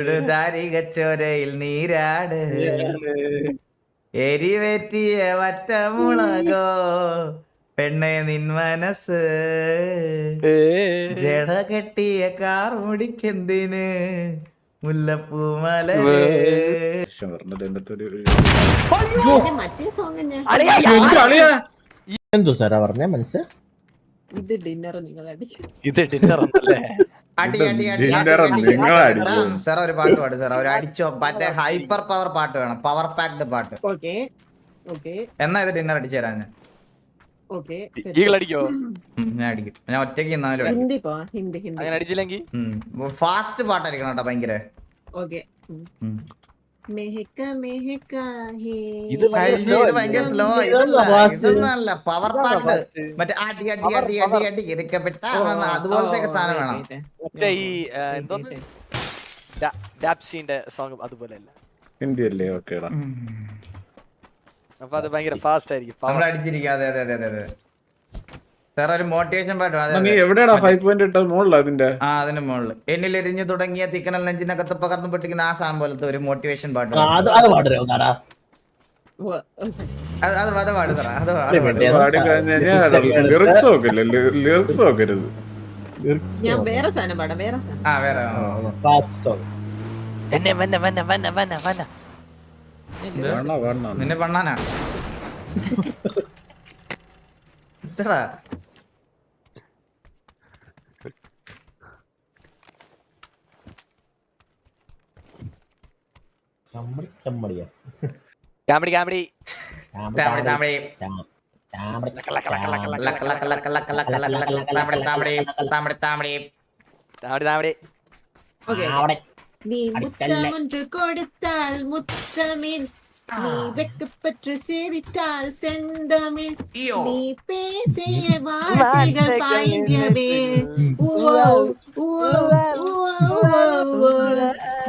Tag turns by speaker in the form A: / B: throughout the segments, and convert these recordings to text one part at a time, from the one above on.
A: ചുടുതാരികച്ചോരയിൽ നീരാട്. എരിവേറ്റിയ വറ്റമുളകോ പെണ്ണെ നിൻ മനസ്സ്. ജട കെട്ടിയ കാർ മുടിക്കെന്തിന്?
B: മുല്ലപ്പൂമല
C: എന്തോ സാറാ പറഞ്ഞ മനസ്സ്?
D: ഇത് ഡിന്നർ നിങ്ങളടിക്കും
E: ഇത് ഡിന്നർ ഒന്നല്ലേ?
A: ഒരു പാട്ട് പാട് സാർ ഒരു അടിച്ചോ മറ്റേ ഹൈപ്പർ പവർ പാട്ട് വേണം. പവർ പാക്ഡ് പാട്ട്. എന്നാ ഇത് ഡിന്നർ അടിച്ചു തരാൻ ഞാൻ. ഞാൻ ഞാൻ ഒറ്റയ്ക്ക് ഫാസ്റ്റ് പാട്ടായിരിക്കണം കേട്ടോ ഭയങ്കര.
E: ഇത് ഭയങ്കര
A: സ്ലോ ഇതൊന്നല്ല പവർ പാട്ട് മറ്റേ അടി അടി അടി അടി അടി ഇരിക്കപ്പെട്ട അതുപോലത്തെ സാധനം വേണം
E: മറ്റേ ഈ എന്തോന്ന്? ഡാപ്സിന്റെ സോങ് അതുപോലെ അല്ല
B: ഹിന്ദിയല്ലേ? ഓക്കേടാ.
E: അപ്പൊ അത് ഭയങ്കര ഫാസ്റ്റ് ആയിരിക്കും.
A: പവർ അടിച്ചിരിക്കും. അതെ അതെ അതെ അതെ. സാർ മോട്ടിവേഷൻ
B: അതിന്റെ?
A: ആ അതിന്റെ എന്നിൽ എരിഞ്ഞു തുടങ്ങിയ തിക്കനൽ നെഞ്ചിനകത്ത് പകർന്നു പെട്ടിക്കുന്ന ആ സാം പോലത്തെ ഒരു മോട്ടിവേഷൻ പാട്ട്
C: അത് അത്
A: അത്
D: ഞാൻ വേറെ സാധനം വേറെ സാധനം.
A: ആ വേറെ നിന്നെ പണ്ണാനാ
C: ചമ്മടിയാ
E: കാമഡി കാമഡി
A: താമടി താമടി താമടി താമടി താമടി താമടി
D: കൊടുത്താൽ മുത്തമിൽ நீ வெக்கப்பற்று சிரித்தால் செந்தமிழ். நீ பேசிய வார்த்தைகள் பாய்ந்தவே.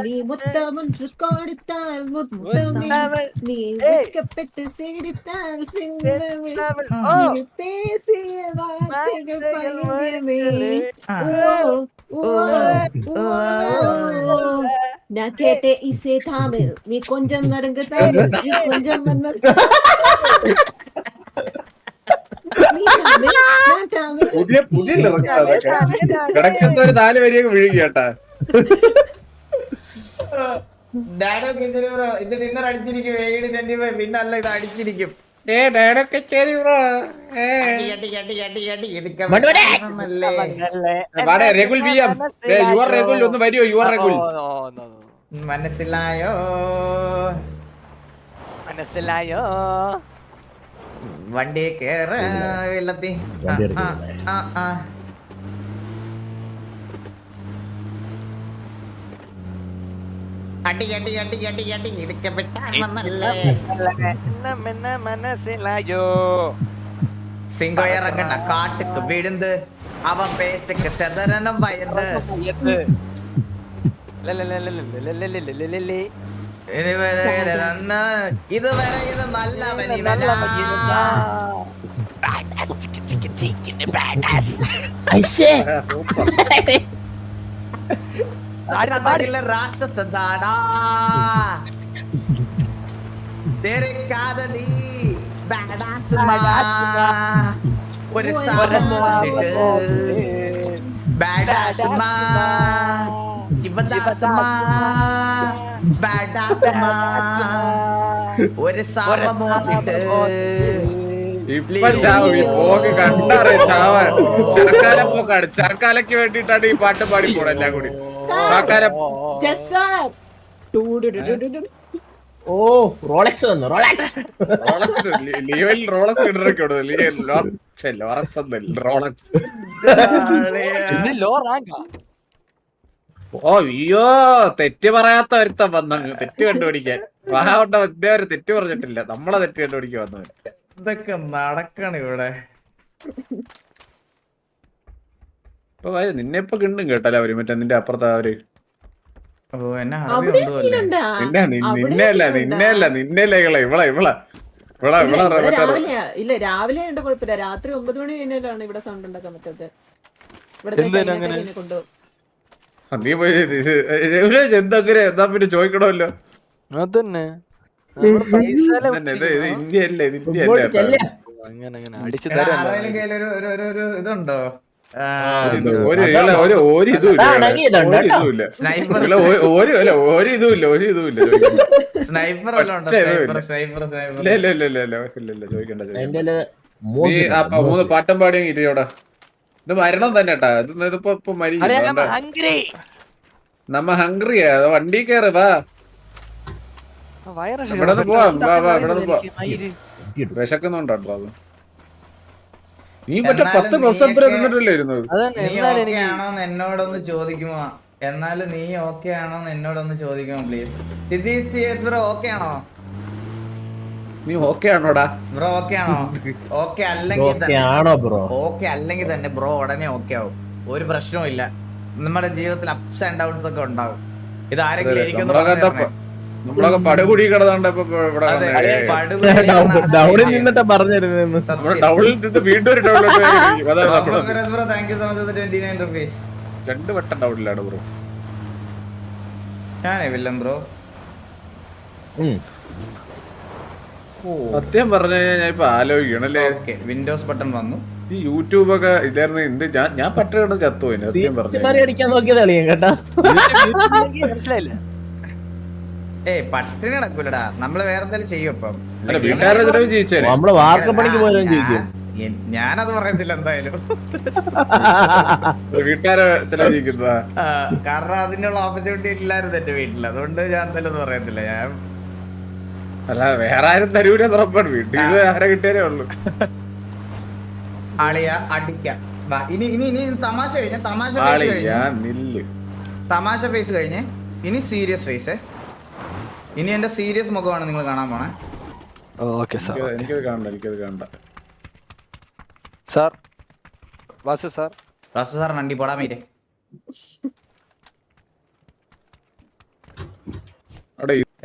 D: நீ முத்தம் ஒன்று கொடுத்தால் முத்தமிழ். நீ வெக்கப்பட்டு சிரித்தால் செந்தமிழ். நீ பேசிய வார்த்தைகள் பாய்ந்தவே. ஓ நான் கேட்டேன் இசே தாமர் நீ கொஞ்சம் நடங்க நீ கொஞ்சம்
B: പുതിയ പുതിയ കിടക്കുന്ന ഒരു നാല് വരെയൊക്കെ വിഴുകി കേട്ടാ
A: ഡാഡോ പിന്നെ ഇത് ഡിന്നർ അടിച്ചിരിക്കും ഏഴ് ട്വന്റി ഫൈവ് പിന്നല്ല ഇത് അടിച്ചിരിക്കും മനസ്സിലായോ?
E: മനസ്സിലായോ?
A: വണ്ടി കേറ വെള്ളത്തി. ആ ആ ആ. അടി അടി അടി അടി അടി ഇതൊക്കെ വെട്ടാൻ വന്നല്ലേ.
E: എന്നെ മനസ്സിലായോ?
A: സിംഗോ ഇറങ്ങണ കാട്ടുക്ക് വിഴുന്ന് അവൻ പേച്ചക്ക്
E: ചെതറനം
C: വയത്
A: ഇതുവരെ ഇത് നല്ലവൻ ഇവനാ badass മാ. ഇവദാസ് മാ. badass മാ. ഒരു സാധനം വന്നിട്ട്
B: ഇപ്പൊ ചാവും ഈ പോക്ക് കണ്ടറിയ ചാവാൻ? ചാക്കാല പോക്കാണ്. ചെറുക്കാലയ്ക്ക് വേണ്ടിട്ടാണ് ഈ പാട്ട് പാടി പോണെല്ലാം കൂടി.
D: ജസാർ
C: ഓ റോളക്സ് വന്നു റോളക്സ്.
B: റോളക്സ് ലീവൽ റോളക്സ് ഇടറൊക്കെ ലീവൽ ലോറക്സ് ഒന്നല്ല റോളക്സ്.
E: ലോ റാങ്കാ.
B: ഓ അയ്യോ തെറ്റ് പറയാത്ത ഒരുത്തം വന്നങ്ങ് തെറ്റ് കണ്ടുപിടിക്കാൻ. വാഹോട്ട ഒരു തെറ്റ് പറഞ്ഞിട്ടില്ല. നമ്മളെ തെറ്റ് കണ്ടുപിടിക്കാൻ വന്നവൻ.
A: ഇതൊക്കെ നടക്കണം ഇവിടെ
B: ഇപ്പൊ നിന്നെ ഇപ്പൊ കിണ്ടും കേട്ടല്ലോ അവർ? മറ്റേ നിന്റെ അപ്പുറത്ത്
D: അവർ
B: നിന്നെ നിന്നെ അല്ല നിന്നെ അല്ല നിന്നെ അല്ലേ ഇവളെ ഇവളെ ഇവളെ.
D: രാവിലെ ഇല്ല രാവിലെ ഉണ്ട് കുഴപ്പമില്ല. രാത്രി ഒമ്പത് മണി കഴിഞ്ഞാലാണ് ഇവിടെ സൗണ്ട് ഉണ്ടാക്കാൻ പറ്റാത്തത് ഇവിടെ
E: എന്തിനാ
D: കൊണ്ടുപോകും
B: നീ പോയി രഘുരാജ് പിന്നെ ചോദിക്കണമല്ലോ.
E: അതന്നെ അങ്ങനെ അങ്ങനെ. അടിച്ചു തരാം
A: ഇതുണ്ടോ?
B: ഒരു ഇള- ഒരു ഒരു ഇതും ഇല്ല
C: ആ,
B: ഇവിടെ.
C: അടങ്ങി ഇതുണ്ട്
B: ഒരു. ഇല്ല.
A: സ്നൈപ്പർ
B: ചോദിക്കണ്ട.
A: സ്നൈപ്പർ വല്ലതും ഉണ്ടോ? സ്നൈപ്പർ സ്നൈപ്പർ സ്നൈപ്പർ
B: ഇല്ല ഇല്ല ഇല്ല ഇല്ല ഇല്ല ഇല്ല ഇല്ല ചോദിക്കണ്ട ചോദിക്കണ്ട.
C: അതിന്റെ
B: നീ ആ പ- മൂന്ന് പാട്ടം പാടിയും ഇരിയോടാ ഇത് മരണം തന്നെ കേട്ടാ. ഇത് ഇതിപ്പോ ഇപ്പൊ മരിക്കും.
E: ഹംഗ്രി
B: നമ്മ ഹംഗ്രിയാ വണ്ടി കയറി വാ.
E: വയറ്
B: ഇവിടുന്ന് പോവാം. വാ, വാ, ഇവിടെ പോവാം. വിശക്കുന്നുണ്ടോ അത്? നീ മറ്റേ പത്ത് ഇരുന്നത്?
E: അതന്നെ
A: നീ ഓക്കെ ആണോന്ന് എന്നോടൊന്ന് ചോദിക്കുമോ? എന്നാലും നീ ഓക്കെ ആണോന്ന് എന്നോടൊന്ന് ചോദിക്കുമോ പ്ലീസ് സിദ്ധി ബ്രോ ഓക്കെ ആണോ
B: നീ ഓക്കെ ആണോടാ
A: ബ്രോ ഓക്കെ ആണോ ഓക്കെ അല്ലെങ്കിൽ
C: ഓക്കെ
A: തന്നെ.
C: ആണോ ബ്രോ?
A: ഓക്കെ അല്ലെങ്കിൽ തന്നെ ബ്രോ ഉടനെ ഓക്കെ ആവും. ഒരു പ്രശ്നവും ഇല്ല. നമ്മുടെ ജീവിതത്തിൽ അപ്സ് ആൻഡ് ഡൗൺസ് ഒക്കെ ഉണ്ടാവും. ഇത് ആരെങ്കിലും എനിക്കൊന്ന്
B: നമ്മളൊക്കെ പടുകുടി കിടന്നുണ്ടപ്പോ
C: ഡൗണിൽ
A: സത്യം.
C: നിന്നിട്ട് പറഞ്ഞിരുന്നു.
B: ഡൗണിൽ നിന്ന് വീണ്ടും ഒരു ഡൗണിലോട്ട് രണ്ട് വട്ടം ഡൗണിലാണ് ബ്രോ.
A: ഞാനേ വില്ലം ബ്രോ.
B: സത്യം പറഞ്ഞു കഴിഞ്ഞാൽ ഞാൻ ഇപ്പൊ ആലോചിക്കണല്ലേ?
A: വിൻഡോസ് ബട്ടൺ വന്നു.
B: ഈ യൂട്യൂബ് ഒക്കെ ഇതായിരുന്നു എന്ത് ഞാൻ ഞാൻ പട്ടിയുടെ ചത്തു പോയിന് സത്യം പറഞ്ഞു
C: കേട്ടാ.
E: മനസ്സിലായില്ല?
A: ഏയ് പട്ടിണി നടക്കൂലടാ നമ്മൾ വേറെന്തെങ്കിലും ചെയ്യും ഇപ്പം.
B: വീട്ടുകാരുടെ
C: പോയാലും
A: ഞാനത് പറയത്തില്ല എന്തായാലും.
B: വീട്ടുകാരെ
A: കാരണം അതിനുള്ള ഓപ്പർച്യൂണിറ്റി ഇല്ലായിരുന്നു എന്റെ വീട്ടിൽ അതുകൊണ്ട് ഞാൻ എന്തായാലും പറയത്തില്ല ഞാൻ
B: അല്ല വേറെ ആരും തരൂല വീട്ടിൽ ഇത് ആരെ കിട്ടിയാലേ ഉള്ളൂ.
A: ആളിയ അടിക്കാം. വാ, ഇനി ഇനി ഇനി തമാശ കഴിഞ്ഞ തമാശ തമാശ ഫേസ് കഴിഞ്ഞ് ഇനി സീരിയസ് ഫേസ് ഇനി എന്റെ സീരിയസ് മുഖമാണ് നിങ്ങൾ കാണാൻ പോണേ.
E: ഓക്കെ സാർ
B: എനിക്കത് കാണണ്ട എനിക്കത് കാണണ്ട.
E: Sir Vasu sir.
A: Vasu sir നണ്ടി പോടാ മീരെ.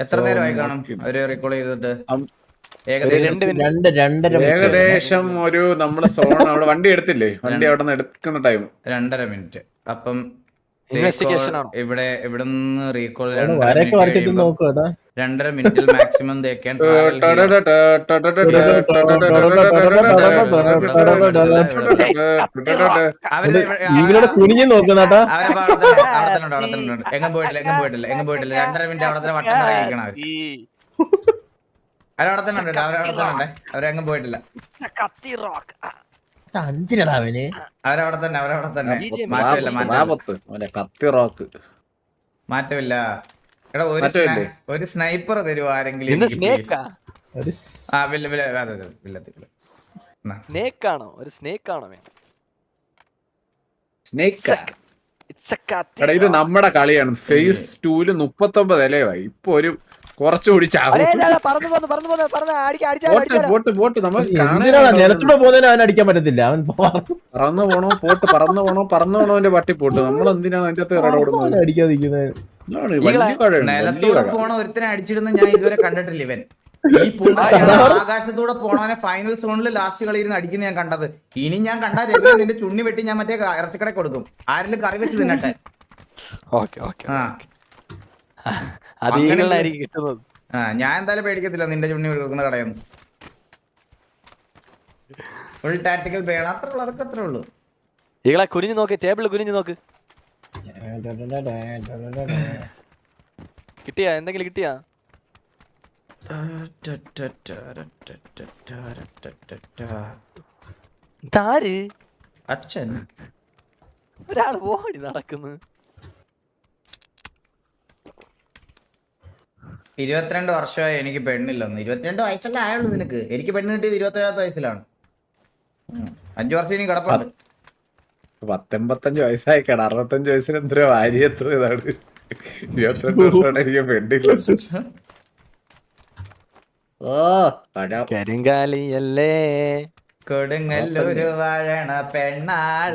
A: എത്ര നേരമായി കാണും അവർ റെക്കോർഡ് ചെയ്തിട്ട്. ഏകദേശം
B: ഒരു നമ്മുടെ സോൺ അവിടെ വണ്ടി എടുത്തില്ലേ? വണ്ടി അവിടെ നിന്ന് എടുക്കുന്ന ടൈം
A: രണ്ടര മിനിറ്റ്. അപ്പം
E: Investigation
A: recall ഇവിടെ ഇവിടുന്ന് റീകോൾ രണ്ടര മിനിറ്റിൽ മാക്സിമം തേക്കാൻ അവർ
C: ഇവരോട് കുനിഞ്ഞു നോക്കുന്നാട്ടാ.
A: എങ്ങും പോയിട്ടില്ല എങ്ങും പോയിട്ടില്ല എങ്ങും പോയിട്ടില്ല രണ്ടര മിനിറ്റ് അവിടെ തന്നെ വട്ടം അവർ അവരവിടെ തന്നെ ഉണ്ട് അവരവിടെ തന്നെ ഉണ്ട് അവരെങ്ങും പോയിട്ടില്ല
E: കത്തി റോക്ക്
C: അവന്.
A: അവരവിടെ തന്നെ അവരവിടെ തന്നെ. മാറ്റമില്ല മാറ്റമില്ല.
B: കത്തി റോക്ക്.
A: മാറ്റമില്ല. എടാ ഒരു ഒരു സ്നൈപ്പർ തരുമോ ആരെങ്കിലും?
E: സ്നേക്കാ?
C: ഒരു
A: ആ വില്ല വില്ല അതെ അതെ വില്ലത്തി
E: സ്നേക്ക് ആണോ ഒരു സ്നേക്ക്. ആണോ
B: സ്നേക്ക് ഇത് നമ്മുടെ കളിയാണ്. ഫേസ് ടൂൽ മുപ്പത്തൊമ്പത് ഇലയായി ഇപ്പൊ ഒരു കുറച്ചുകൂടി ചാവും.
E: അരേ പറന്നു പോന്നു പറന്നു പോന്നു പറന്ന് അടിക്കാ അടിച്ചാ
B: പോട്ട് പോട്ട് പോട്ട് നമ്മൾ
C: എന്തിനാണ് നിലത്തൂടെ പോകുന്നതിന് അവൻ അടിക്കാൻ പറ്റത്തില്ല. അവൻ
B: പറന്നു പോണോ പോട്ട് പറന്നു പോണോ പറന്നു പോണോ അവന്റെ പട്ടി പോട്ട്. നമ്മൾ എന്തിനാണ് അതിന്റെ അകത്ത് ഇടപെടുന്നത്
C: അടിക്കാതിരിക്കുന്നത്
B: ഇതാണ് വലിയ കഴയാണ് വലിയ
A: നിലത്തൂടെ
B: കഴ
A: പോണ ഒരുത്തനെ അടിച്ചിടുന്ന ഞാൻ ഇതുവരെ കണ്ടിട്ടില്ല ഇവൻ. ഈ ആകാശത്തൂടെ പോണവനെ ഫൈനൽ സോണിൽ ലാസ്റ്റ് കളിയിരുന്ന് അടിക്കുന്ന ഞാൻ കണ്ടത്. ഇനി ഞാൻ കണ്ട രഘു നിന്റെ ചുണ്ണി വെട്ടി ഞാൻ മറ്റേ ഇറച്ചിക്കട കൊടുക്കും. ആരെങ്കിലും കറി വെച്ച് തിന്നട്ടെ?
E: Okay okay.
A: ആ.
E: അത് ഈകളിലായിരിക്കും കിട്ടുന്നത്?
A: ആ ഞാൻ എന്തായാലും പേടിക്കത്തില്ല. നിന്റെ ചുണ്ണി കൊടുക്കുന്ന കടയൊന്നും. ഫുൾ ടാക്ടിക്കൽ വേണം അത്രേ ഉള്ളൂ അതൊക്കെ അത്രേ ഉള്ളൂ.
E: ഈകളെ കുനിഞ്ഞു നോക്ക് ടേബിൾ കുനിഞ്ഞു നോക്ക്. കിട്ടിയാ? എന്തെങ്കിലും കിട്ടിയാ? ഇതാര്?
A: അച്ഛൻ.
E: ഒരാൾ ഓടി നടക്കുന്നു.
A: ഇരുപത്തിരണ്ട് വർഷമായി എനിക്ക് പെണ്ണില്ലെന്ന്. ഇരുപത്തിരണ്ട് വയസ്സല്ലേ ആയുള്ളൂ നിനക്ക്. എനിക്ക് പെണ്ണ് കിട്ടിയത് ഇരുപത്തിരണ്ടാമത്തെ വയസ്സിലാണ്. അഞ്ചു വർഷം ഇനി കിടപ്പുണ്ട്.
B: പത്തൊമ്പത്തഞ്ച് വയസ്സായി കേട അറുപത്തഞ്ച് വയസ്സിന് എത്ര ഭാര്യ എത്ര ഇതാണ്? ഇരുപത്തിരണ്ട് വർഷമാണ് എനിക്ക് പെണ്ണില്ല. ഓ
E: കരിങ്കാലിയല്ലേ?
A: കൊടുങ്ങല്ലൂര് വാഴണ പെണ്ണാൾ.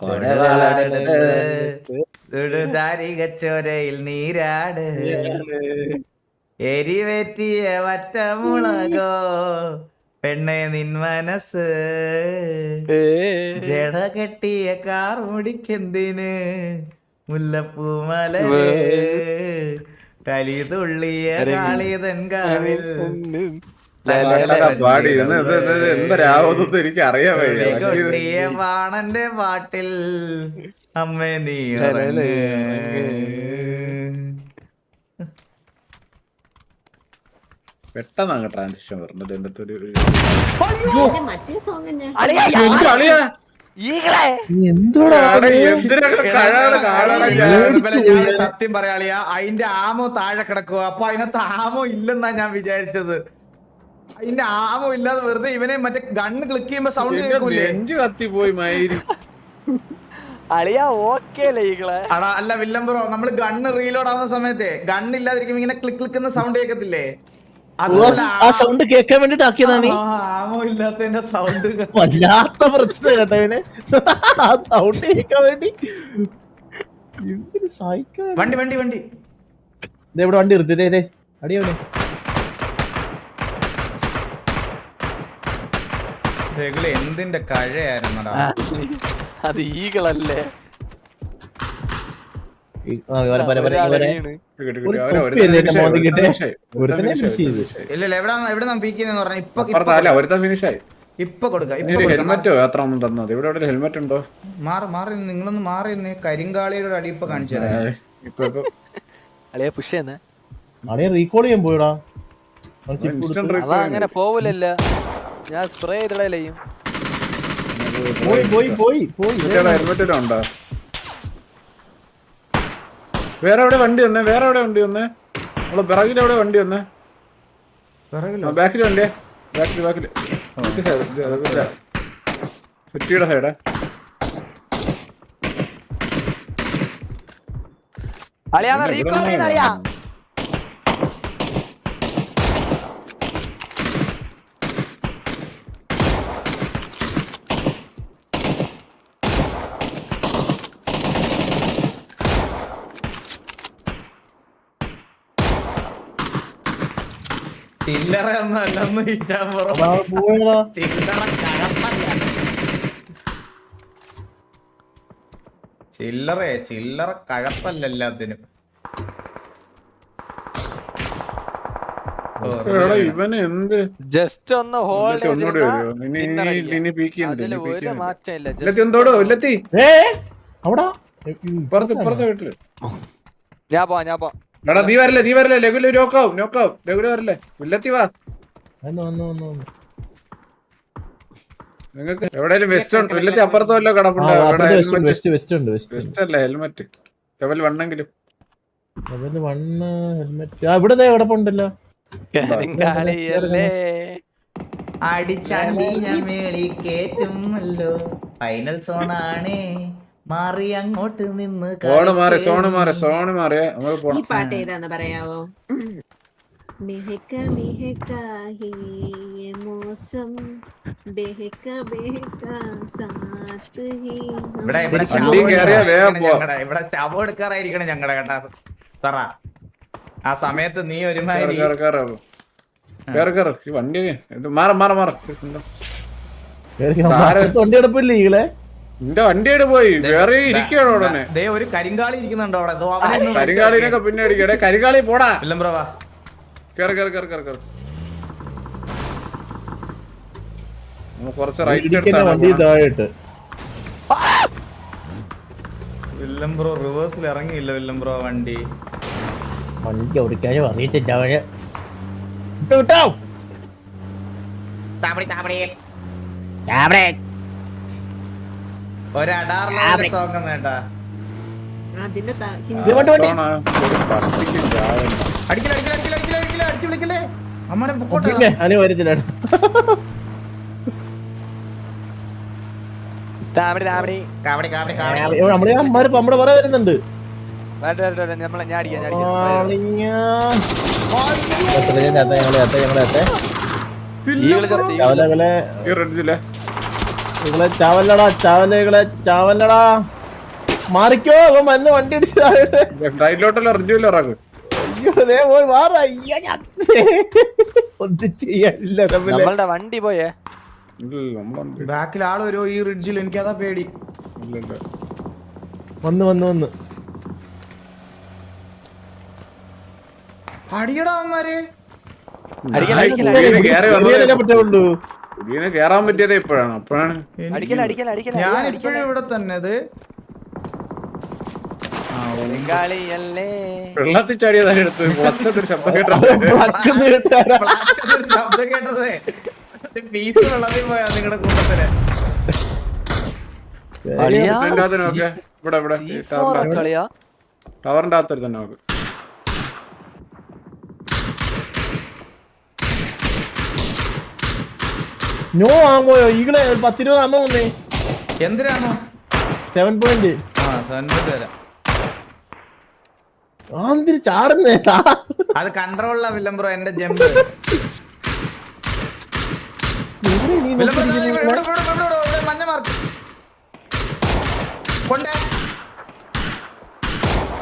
B: കൊടവാളെടുത്ത്
A: തുടുതാരികച്ചോരയിൽ നീരാട്. എരിവെറ്റിയ വറ്റമുളകോ? പെണ്ണെ നിൻ മനസ്സ്. ജട കെട്ടിയ കാർ മുടിക്കെന്തിന്? മുല്ലപ്പൂമല കലി തുള്ളിയ കാളിതൻ കാവിൽ.
B: എനിക്ക് അറിയാൻ
A: വാണന്റെ പാട്ടിൽ അമ്മേ നീ.
B: പെട്ടെന്ന് അങ്ങ് ട്രാൻസിഷൻ വരുന്നത് എന്നിട്ട് ഒരു
A: സത്യം പറയാളിയാ അതിന്റെ ആമോ താഴെ കിടക്കുക അപ്പൊ അതിനകത്ത് ആമോ ഇല്ലെന്നാ ഞാൻ വിചാരിച്ചത് അതിന്റെ ആമോ ഇല്ലാതെ വെറുതെ ഇവനെ മറ്റേ ഗണ്ണ് ക്ലിക്ക് ചെയ്യുമ്പോ സൗണ്ട് കേൾക്കൂലേ?
B: കത്തിപ്പോയി മയിൽ
E: അളിയാ ഓക്കെ അല്ലേ
A: അടാ അല്ല വില്ലം ബ്രോ നമ്മൾ ഗണ്ണ് റീലോഡ് ആവുന്ന സമയത്തെ ഗണ്ണ് ഇല്ലാതിരിക്കുമ്പോ ഇങ്ങനെ ക്ലിക്ക് ക്ലിക്കുന്ന സൗണ്ട് കേൾക്കത്തില്ലേ?
C: ആ സൗണ്ട് കേൾക്കാൻ വേണ്ടിട്ട് ആക്കിയതാണ്
A: ആമോ ഇല്ലാത്തതിന്റെ സൗണ്ട്
C: വല്ലാത്ത പ്രശ്നം കേട്ടോ ഇവന്. ആ സൗണ്ട് കേൾക്കാൻ വേണ്ടി. എന്തൊരു
A: വണ്ടി വണ്ടി. വണ്ടി
C: ഇവിടെ വണ്ടി നിർത്തി ദേ,
A: ഇല്ല എന്തിന്റെ എവിടെ
E: അത് ഈകളല്ലേ?
A: ഇപ്പൊ
B: അപ്പുറത്ത് അല്ല ഒരുത്തൻ ഫിനിഷ് ആയി.
A: ഇപ്പൊ കൊടുക്ക ഇപ്പൊ
B: ഒരു ഹെൽമെറ്റോ അത്ര ഒന്നും തന്നത്. ഇവിടെ ഇവിടെ ഹെൽമെറ്റ് ഉണ്ടോ?
A: മാറി നിങ്ങളൊന്ന് മാറി നിന്ന് കരിങ്കാളിയുടെ അടി ഇപ്പൊ കാണിച്ചു തരാം.
B: ഇപ്പൊ ഇപ്പൊ.
E: അളിയാ പുഷ്
C: റീകോൾ ചെയ്യാൻ പോയടാ.
E: അങ്ങനെ പോവില്ലല്ല ഞാൻ സ്പ്രേ ചെയ്തിടലയും
C: പോയി പോയി പോയി പോയി.
B: ഹെൽമെറ്റ് ഉണ്ടോ വേറെ എവിടെ വണ്ടി വന്നേ? വേറെ എവിടെ വണ്ടി വന്നേ? നമ്മൾ പിറകിൽ എവിടെ വണ്ടി വന്നേ? ബാക്കിൽ വണ്ടിയേ. ബാക്കിൽ ബാക്കിൽ സിറ്റിയുടെ സൈഡ്
E: അളിയാ റീകോൾ ചെയ്യുന്ന അളിയാ.
A: ചില്ലറ ഒന്നും അല്ലെന്ന് ചോദിച്ചാ ചില്ലറ കഴപ്പല്ല ചില്ലറ ചില്ലറ കഴപ്പല്ല എല്ലാത്തിനും.
E: ജസ്റ്റ് ഒന്ന് ഹോൾഡ് ഒരു ഞാൻ പോവാ ഞാൻ പോവാം.
B: എടാ നീ വരല്ലേ നീ വരല്ലേ ലഘുല നോക്കാവും നോക്കാവും. ലഘുല വരല്ലേ. വില്ലത്തി വാ. നിങ്ങൾക്ക് എവിടെയും വെസ്റ്റ് ഉണ്ട്? വില്ലത്തി അപ്പുറത്തോ അല്ലോ കിടപ്പുണ്ടോ?
C: വെസ്റ്റ് ഉണ്ട്
B: ഹെൽമെറ്റ്
C: വെസ്റ്റ് വെസ്റ്റ് ഉണ്ട് വെസ്റ്റ്
B: വെസ്റ്റ് അല്ല ഹെൽമെറ്റ് ലെവൽ വണ്ണെങ്കിലും
C: അതിൽ വണ്ണ് ഹെൽമെറ്റ് ആ ഇവിടെ കിടപ്പുണ്ടല്ലോ
A: അടിച്ചാണ്ടി ഞാൻ മേളി കേറ്റുമല്ലോ. ഫൈനൽ സോണാണേ മാറി അങ്ങോട്ട് നിന്ന്
B: സോണ് മാറി സോണ്. മാറി സോണ് മാറി.
D: ഈ പാട്ട് ഏതാന്ന് പറയാവോ? മെഹക്ക മെഹക്ക ഹി യെ മോസം ബെഹക്ക ബെഹക്ക സാത്ത് ഹി.
A: ഇവിടെ ഇവിടെ ശവം
B: വേഗം
A: എടുക്കാറായിരിക്കണം. ഇവിടെ ശവം എടുക്കാറായിരിക്കണം ഞങ്ങളുടെ കേട്ടാ. തറ ആ സമയത്ത് നീ ഒരുമാതിരി
B: വണ്ടി മാറ മാറ മാറ.
C: വണ്ടി എടുപ്പില്ലേ ഈകളെ?
B: നിന്റെ വണ്ടിയുടെ പോയി. വേറെ ഉടനെ
A: ദേ ഒരു കരിങ്കാളി ഇരിക്കുന്നുണ്ടോ അവിടെ. അവനെ ഒന്ന്
B: കരിങ്കാളിനൊക്കെ പിന്നെ അടിക്കടേ കരിങ്കാളി പോടാ.
A: വില്ലം ബ്രോ വാ.
B: കേറ് കേറ് കേറ് കേറ് കേറ്. കുറച്ച് റൈറ്റ്
C: വണ്ടി
B: എടുത്താണ്
C: താഴെട്ട്
A: വില്ലം ബ്രോ റിവേഴ്സിൽ ഇറങ്ങിയില്ല വില്ലം ബ്രോ വണ്ടി.
C: വണ്ടി ഓടിക്കാനും അറിയത്തില്ല അവന്. വിട്ടോ, വിട്ടോ
A: ഒരടാറിലെ സോങ് നേട്ടാ
D: അതിന്റെ ത-
C: ഇത്
D: ഹിന്ദി
C: വണ്ടി വണ്ടി
B: സോണാ, ഒരു പട്ടിക്ക് ചാവണം.
A: അടിക്കല അടിക്കല അടിക്കല അടിക്കല അടിക്കല അടിച്ചു വിളിക്കലേ. അമ്മനെ പൊക്കോട്ടെ. കാവടി കാവടി
C: നമ്മളെ അമ്മാര് നമ്മുടെ പറ വരുന്നുണ്ട്. ഞങ്ങളെ ഞങ്ങളെ ചാത്ത.
E: ചാവല്ലടാ
C: ചാവലകളെ ഇങ്ങളെ ചാവല്ലടാ. മാറിക്കോ അവൻ വന്ന് വണ്ടി അടിച്ച് താഴെ
B: റൈറ്റിലോട്ടല്ലോ
C: അയ്യോ ദേ പോയി മാറ. അയ്യ ഞാൻ ഒന്നും
E: നമ്മളുടെ വണ്ടി പോയേ?
A: ബാക്കിൽ ആൾ വരുമോ ഈ റിഡ്ജിൽ എനിക്ക് അതാ പേടി.
B: ഇല്ല ഇല്ല
C: വന്ന് വന്ന് വന്ന്.
A: അടിയടാ
E: അടിക്കല, അടിക്കല,
B: കേറി
C: പറ്റുള്ളൂ
B: കുഴിയിൽ കേറാൻ പറ്റിയത് ഇപ്പോഴാണ്. അപ്പോഴാണ്.
A: ഞാൻ ഇപ്പോഴും ഇവിടെ തന്നെ
B: വെള്ളത്തിൽ ചാടിയതാണ് എടുത്ത് മുളച്ചതൊരു ശബ്ദം
A: കേട്ടത്. ശബ്ദം കേട്ടതേ. പീസ് വെള്ളത്തിൽ പോയാ നിങ്ങളുടെ കൂട്ടത്തിൽ.
E: അളിയാ,
B: ഇതിന്റെ നോക്ക്. ഇവിടെ ഇവിടെ. ടവറിന്റെ അകത്തൊരു തന്നെ നോക്ക്.
C: നോ ആമോയോ ഈകളെ പത്തിരുപത് ആമോ വന്നേ.
A: എന്തിനാണോ?
C: സെവൻ പോയിന്റ്
A: ആ
C: ആന്തിരി ചാടുന്നേ
A: അത് കൺട്രോളിലാ എന്റെ ജമ്പ്
C: ഇവിടെ,
A: മഞ്ഞ മാർക്ക് കൊണ്ടേ.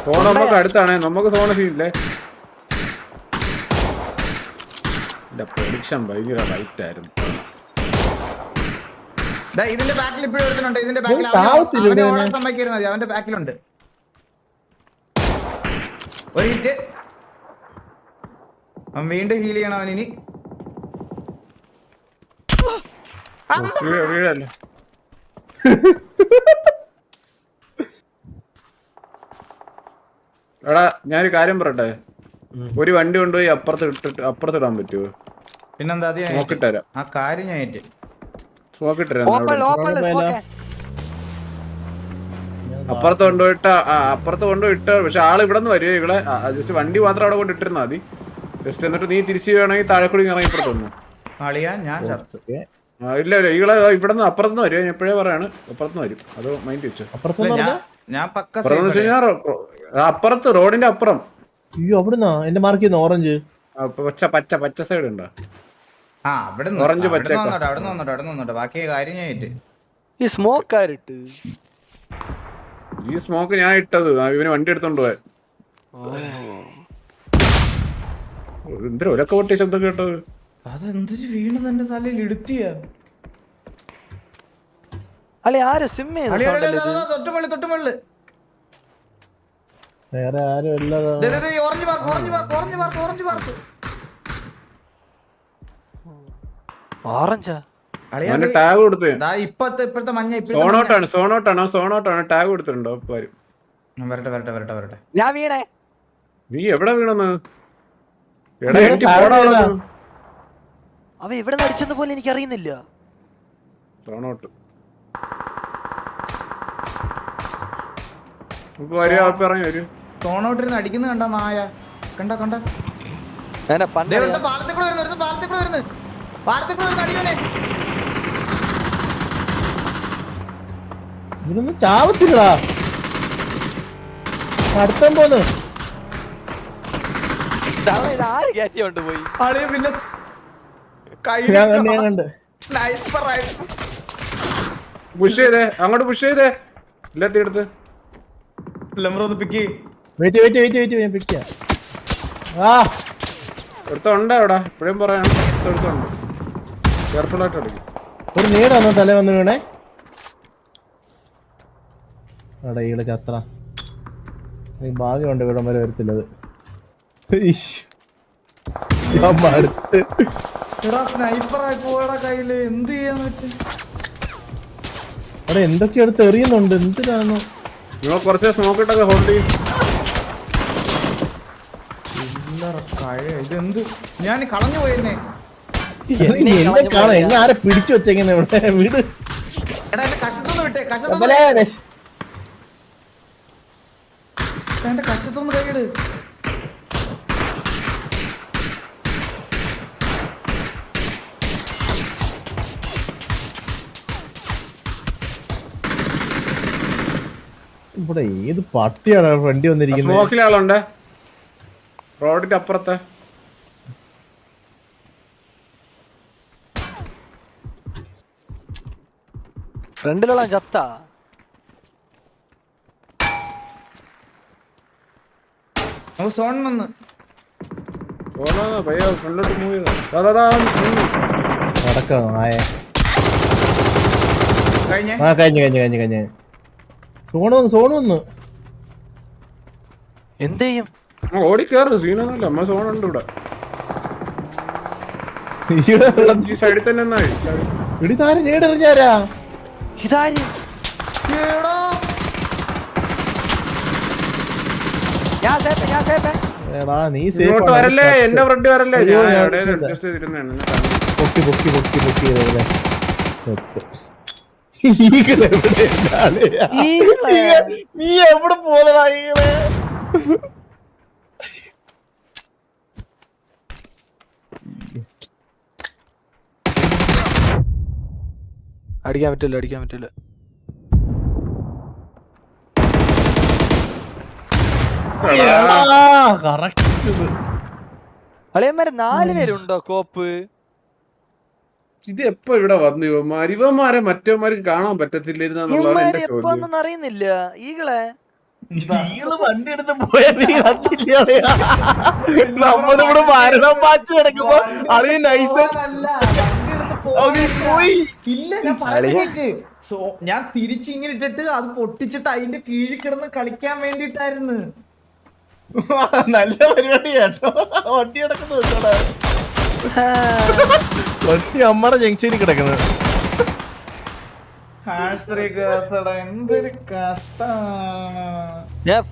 B: സോൺ നമുക്ക് അടുത്താണേ നമുക്ക് സോൺ സീനില്ലേ എന്റെ പ്രൊഡിക്ഷൻ ഭയങ്കര ലൈറ്റ് ആയിരുന്നു.
A: ഇതിന്റെ ബാക്കിൽ ഇപ്പോഴും ഒരുത്തനുണ്ട്. ഇതിന്റെ ബാക്കിൽ
C: ഇത് താവത്തില്ല
A: അവനെ
C: ഇവനെ.
A: ഓടാൻ സമ്മതിക്കരുത് മതി. അവന്റെ ബാക്കിലുണ്ട് ഒരു ഹിറ്റ് അവൻ വീണ്ടും ഹീൽ ചെയ്യണം
B: അവൻ ഇനി. എടാ ഞാനൊരു കാര്യം പറയട്ടെ? ഒരു വണ്ടി കൊണ്ടുപോയി അപ്പുറത്ത് ഇട്ടിട്ട് അപ്പുറത്ത് ഇടാൻ പറ്റുമോ
A: പിന്നെന്താ ആ കാര്യം ഞാൻ
B: അപ്പുറത്ത് കൊണ്ടുപോയിട്ട് അപ്പുറത്ത് കൊണ്ടുപോയിട്ട് പക്ഷെ ആൾ ഇവിടെ നിന്ന് വരുവോ ഇവിടെ ജസ്റ്റ് വണ്ടി മാത്രം അവിടെ കൊണ്ടിട്ടിരുന്നാ മതി. ജസ്റ്റ് എന്നിട്ട് നീ തിരിച്ചു വേണമെങ്കിൽ താഴെ കൂടി ഇറങ്ങി ഇപ്പുറത്ത് വന്നു. ഇല്ല ഇല്ല ഈകളെ ഇവിടെ നിന്ന് അപ്പുറത്ത് നിന്ന് വരുവോ? ഞാൻ എപ്പോഴേ പറയാണ് അപ്പുറത്ത് നിന്ന് വരും. അത് മൈൻഡ് വെച്ചു? അപ്പുറത്ത് റോഡിന്റെ അപ്പുറം.
C: അയ്യോ അവിടുന്നാ? എന്റെ മാർക്ക് ഓറഞ്ച്
B: പച്ച പച്ച പച്ച സൈഡ് ഉണ്ടോ?
A: ആ അവിടെ
B: ഓറഞ്ച് പച്ചയൊക്കെ.
A: വന്നോട്ടെ അവിടെ വന്നോട്ടെ അവിടെ വന്നോട്ടെ ബാക്കി കാര്യം ഞാൻ
E: ഈ സ്മോക്ക് ആരിട്ട്
B: ഈ സ്മോക്ക് ഞാൻ ഇട്ടത്. ഇവന് വണ്ടി എടുത്തോണ്ട് പോയ. എന്തൊരു ഒലക്ക പൊട്ടിയ ശബ്ദം കേട്ടത്?
A: അതെന്തൊരു വീണത് എന്റെ തലയിൽ ഇടുത്തിയ?
E: അളി ആരും സിം
A: തൊട്ടുമുള്ളി തൊട്ടുമുള്ളി
C: വേറെ ആരും അല്ല
A: orange mark orange mark orange mark orange mark
E: ഓറഞ്ചാ
B: tag കൊടുത്ത്.
A: ദാ ഇപ്പത്തെ ഇപ്പോഴത്തെ മഞ്ഞ.
B: സോണോട്ടാണ് സോണോട്ടാണ് സോണോട്ടാണ് ടാഗ് കൊടുത്തിട്ടുണ്ടോ? ഇപ്പൊ വരും.
A: വരട്ടെ വരട്ടെ വരട്ടെ വരട്ടെ.
E: ഞാൻ വീണേ.
B: നീ എവിടെ വീണെന്ന്? എടാ എനിക്ക്
C: താഴെ
B: പോടാ
C: വീണതാ.
B: അവിടുന്ന്.
E: അവ എവിടെ നടിച്ചെന്ന് പോലും എനിക്ക് അറിയുന്നില്ല
B: സോണോട്ട്
A: തോണോട്ടിരുന്ന് അടിക്കുന്ന കണ്ട നായ. കണ്ട കണ്ട? പാലത്തിൽ കൂടെ വരുന്നു പാലത്തിൽ കൂടെ വരുന്നു.
C: ഇതൊന്നും ചാവത്തില്ലടാ. അടുത്തം പോന്ന്.
A: ഇപ്പഴും പിന്നെ
B: പുഷ് ചെയ്തേ അങ്ങോട്ട് പുഷ് ചെയ്തേ. ഇല്ലാത്തി എടുത്ത്.
A: ഒന്ന് pick
C: wait wait wait wait ഞാൻ പിടിക്കാം ആ.
B: ഒരുത്തുണ്ട് അവിടെ? ഇപ്പോഴും പറയാണ് ഒരുത്തുണ്ട് കെയർഫുൾ ആയിട്ട് അടിക്കും
C: ഒരു നീടാണോ തല വന്ന് വീണേ? അവിടെ ഈട് ചത്ര ഭാഗ്യമുണ്ട് ഇവിടം വരെ വരത്തില്ലത്. എന്തൊക്കെ എടുത്ത് എറിയുന്നുണ്ട്. എന്തിനാണോ?
B: നിങ്ങൾ കുറച്ച് ഹോൾഡ് ചെയ്യും.
A: ഇതെന്ത്? ഞാൻ കളഞ്ഞു പോയിരുന്നേ.
C: എന്നെ കാണാം എന്നെ ആരെ പിടിച്ചു വെച്ചെങ്ങനെ ഇവിടെ? വീട്?
A: കൈയിട്
C: ഇവിടെ ഏത് പട്ടിയാണ് ഫ്രണ്ടി വന്നിരിക്കുന്നത്
B: സ്മോക്കിലെ ആളുണ്ട്? റോഡിന്റെ അപ്പുറത്തെ
E: ഫ്രണ്ടിലുള്ള ചത്ത
A: നമുക്ക് സോൺ വന്ന്
B: ഓടാ പയ്യ ഫ്രണ്ടിലോട്ട് മൂവ് ചെയ്താ ദാ, ദാ, ദാ,
C: നടക്കാം ആയ
A: കഴിഞ്ഞേ
C: ആ കഴിഞ്ഞു കഴിഞ്ഞു കഴിഞ്ഞു കഴിഞ്ഞു സോണ് വന്നു സോണ് ചത്ത.
E: എന്ത് ചെയ്യും?
B: സീനൊന്നുമില്ല. അമ്മ സോണുണ്ട് ഇവിടെ.
C: ഈടെ വെള്ളം-
B: ഈ സൈഡിൽ തന്നെ
C: ഇടി താരം നേടെറിഞ്ഞാരാ
E: ഇതാര്
A: എടാ,
E: ഞാൻ സേപ്പ ഞാൻ സേപ്പ
C: എടാ നീ സേഫ്
B: ഇങ്ങോട്ട് വരല്ലേ? എന്റെ ഫ്രണ്ട് വരല്ലേ?
C: അയ്യോ,
B: ഞാൻ കാണുന്നു.
C: പൊക്കി പൊക്കി പൊക്കി പൊക്കി എവിടെയാണ്? നീ എവിടെ പോന്നടാ ഈകളെ?
E: അടിക്കാൻ പറ്റില്ല അടിക്കാൻ പറ്റില്ല.
C: കറക്റ്റ്.
E: അളിയന്മാര് നാല് പേരുണ്ടോ കോപ്പ്?
B: ഇത് എപ്പോ ഇവിടെ വന്നു ഇവന്മാർ ഇവന്മാരെ മറ്റവന്മാർക്ക് കാണാൻ
E: എപ്പോന്നും അറിയുന്നില്ല. ഈകളെ?
C: വണ്ടി എടുത്ത് പോയ നീ കണ്ടില്ലേ നമ്മളിവിടെ മരണം പാച്ച് കിടക്കുമ്പോ അളിയ നൈസ്
A: ഇല്ല ഞാൻ പറയുന്നത് സോ ഞാൻ തിരിച്ച് ഇങ്ങനെ ഇട്ടിട്ട് അത് പൊട്ടിച്ചിട്ട് അതിന്റെ കീഴിൽ കിടന്ന് കളിക്കാൻ വേണ്ടിട്ടായിരുന്നു
C: നല്ല പരിപാടി കേട്ടോ. വണ്ടി കിടക്കുന്നു വണ്ടി അമ്മയുടെ ജംഗ്ഷനിൽ കിടക്കുന്നത്
A: എന്തൊരു കഷ്ടാണ്.
E: ഞാൻ